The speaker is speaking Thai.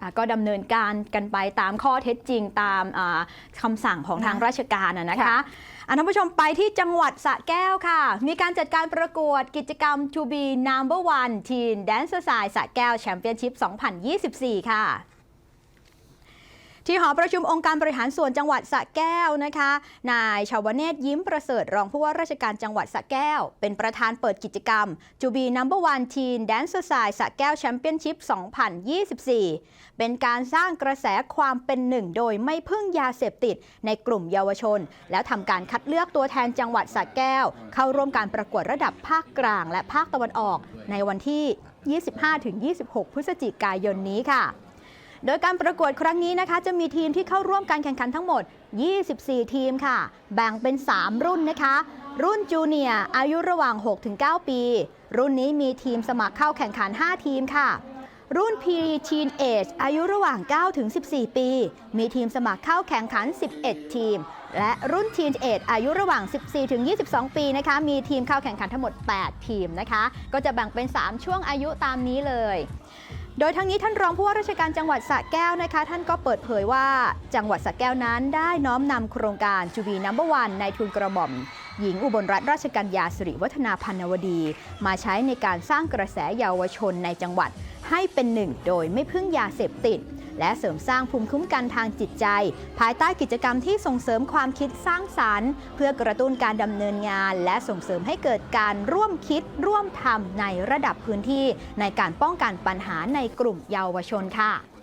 อะก็ดำเนินการกันไปตามข้อเท็จจริงตามอ่าคำสั่งของทางราชการอะนะคะค่ะอะท่านผู้ชมไปที่จังหวัดสระแก้วค่ะ มีการจัดการประกวดกิจกรรม To be Number One Teen Dancer Side สระแก้วแชมเปี้ยนชิพ 2024 ค่ะ ที่หอประชุมองค์การบริหารส่วนจังหวัดสระแก้วนะคะ นายชาวเนศยิ้มประเสริฐรองผู้ว่าราชการจังหวัดสระแก้ว เป็นประธานเปิดกิจกรรม To be Number One Teen Dancer Side สระแก้วแชมเปี้ยนชิพ 2024 เป็นการสร้างกระแสความเป็นหนึ่งโดยไม่พึ่งยาเสพติดในกลุ่มเยาวชน แล้วทำการคัดเลือกตัวแทนจังหวัดสระแก้ว เข้าร่วมการประกวดระดับภาคกลาง และภาคตะวันออกในวันที่ 25-26 พฤศจิกายนนี้ค่ะ โดยการประกวดครั้งนี้นะคะ จะมีทีมที่เข้าร่วมการแข่งขันทั้งหมด 24 ทีมค่ะ แบ่งเป็น 3 รุ่นนะคะ รุ่นจูเนียร์อายุระหว่าง 6-9 ปี รุ่นนี้มีทีมสมัครเข้าแข่งขัน 5 ทีมค่ะ รุ่น p Teen Age อายุระหว่าง 9-14 ปี มีทีมสมัครเข้าแข่งขัน 11 ทีม และรุ่น Teen Age อายุระหว่าง 14-22 ปีนะคะ มีทีมเข้าแข่งขันทั้งหมด 8 ทีมนะคะ ก็จะแบ่งเป็น 3 ช่วงอายุตามนี้เลย โดยทั้งนี้ท่านรองผู้ว่าราชการจังหวัดสระแก้วนะคะ ท่านก็เปิดเผยว่าจังหวัดสระแก้วนั้นได้น้อมนำโครงการจูบีนัมเบอร์วันในทุนกระหม่อม หญิงอุบลรัตนราชกัญญาสิริวัฒนาพันนวดี มาใช้ในการสร้างกระแสเยาวชนในจังหวัดให้เป็นหนึ่ง โดยไม่พึ่งยาเสพติด และเสริมสร้างภูมิคุ้มกันทางจิตใจ ภายใต้กิจกรรมที่ส่งเสริมความคิดสร้างสารรค์ เพื่อกระตุ้นการดำเนินงาน และส่งเสริมให้เกิดการร่วมคิดร่วมทำในระดับพื้นที่ ในการป้องกันปัญหาในกลุ่มเยาวชนค่ะ